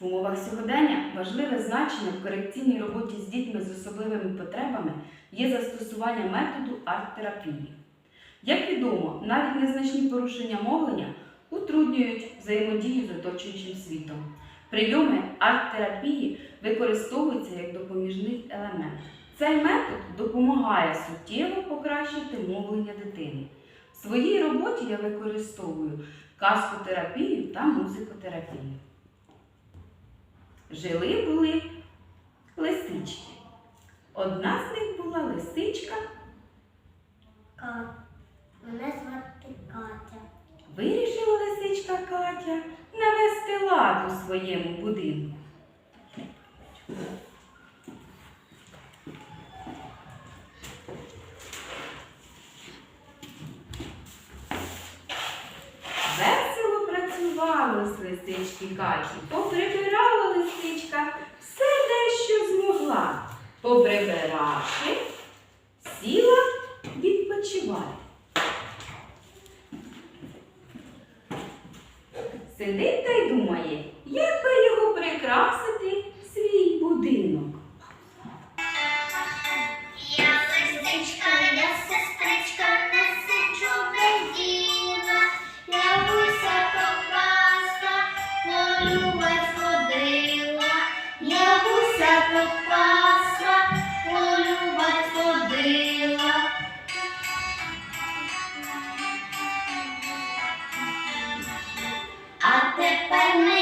В умовах сьогодення важливе значення в корекційній роботі з дітьми з особливими потребами є застосування методу арт-терапії. Як відомо, навіть незначні порушення мовлення утруднюють взаємодію з оточуючим світом. Прийоми арт-терапії використовуються як допоміжний елемент. Цей метод допомагає суттєво покращити мовлення дитини. В своїй роботі я використовую казкотерапію та музикотерапію. Жили були лисички. Одна з них була лисичка, Ка. Мене звати Катя. вирішила лисичка Катя навести лад у своєму будинку. Весело працювали з лисички Каті, поприбирала Поприбиравши, сіла відпочиває. Сидить та й думає, the permanent